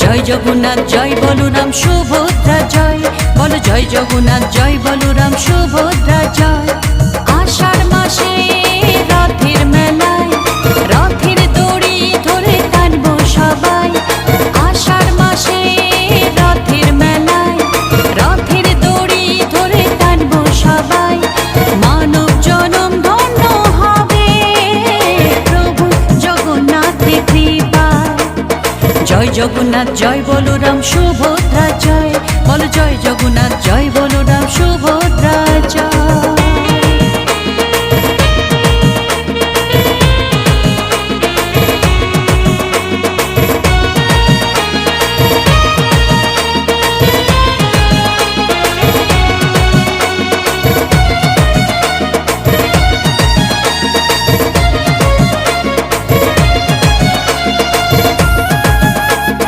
জয় Jagannath জয় Balaram Subhadra জয়। বল জয় Jagannath জয় Balaram. জয় Jagannath জয় Balaram Subhadra জয় বল জয়